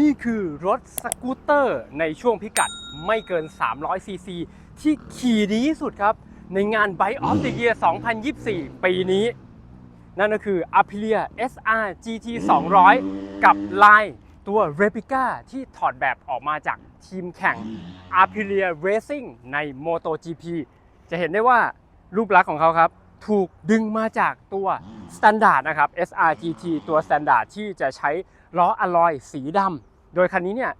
นี่คือรถสกูตเตอร์ในช่วงพิกัดไม่เกิน 300 ซีซี ที่ขี่ดีที่สุดครับ ในงาน Bike of the Year 2024 ปีนี้ นั่นก็คือ Aprilia SR GT 200 กับลายตัว Replica ที่ถอดแบบออกมาจากทีมแข่ง Aprilia Racing ใน MotoGP จะเห็นได้ว่ารูปลักษณ์ของเขาครับถูกดึงมาจากตัว Standard นะครับ SRGT ตัว Standard ที่จะใช้ล้ออะลอยสีดำ โดยคันนี้เนี่ย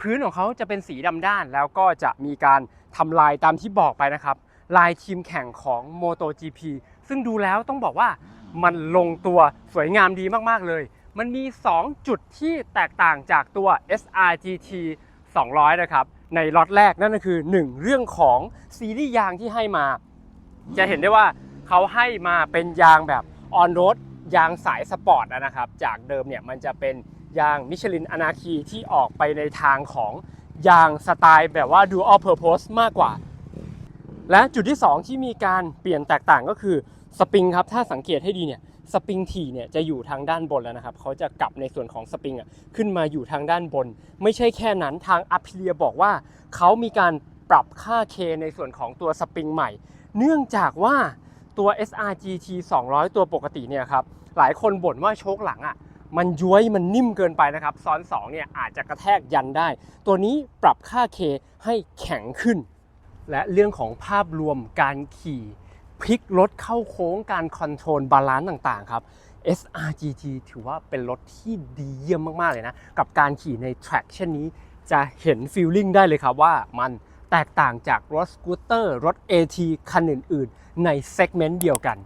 พื้นของเขาจะเป็นสีดำด้าน แล้วก็จะมีการทำลายตามที่บอกไปนะครับ ลายทีมแข่งของ MotoGP ซึ่งดูแล้วต้องบอกว่ามันลงตัวสวยงามดีมากๆเลย มันมี 2 จุดที่แตกต่างจากตัว SRGT 200 นะครับ ในล็อตแรกนั่นก็คือ 1 เรื่องของซีรีส์ยางที่ให้มา จะเห็นได้ว่าเขาให้มาเป็นยางแบบออนโรดยางสายสปอร์ตนะครับ จากเดิมเนี่ยมันจะเป็น ยางมิชลินอนาคีที่ออกไปในทางของยางสไตล์แบบว่า dual purpose มากกว่า และจุดที่ 2 ที่มีการเปลี่ยนแตกต่างก็คือสปริงครับ ถ้าสังเกตให้ดีเนี่ยสปริงถี่เนี่ยจะอยู่ทางด้านบนแล้วนะครับ เขาจะกลับในส่วนของสปริงอะขึ้นมาอยู่ทางด้านบน ไม่ใช่แค่นั้นทางอัพเลียบอกว่า เขามีการปรับค่า K ในส่วนของตัวสปริงใหม่ เนื่องจากว่าตัว SRGT 200 ตัวปกติเนี่ยครับ หลายคนบ่นว่าโชคหลังอะ มันย้วยมันนิ่มเกินไปนะครับ ซ้อน2เนี่ยอาจจะกระแทกยันได้ ตัวนี้ปรับค่า K ให้แข็งขึ้น และเรื่องของภาพรวมการขี่พลิกรถเข้าโค้งการคอนโทรลบาลานซ์ต่างๆครับ SRGT ถือว่าเป็นรถที่ดีเยี่ยมมาก ๆ เลยนะ กับการขี่ใน track เช่นนี้จะเห็นฟีลลิ่งได้เลยครับว่ามันแตกต่างจากรถสกูตเตอร์รถ AT คันอื่น ๆ ในเซกเมนต์เดียวกัน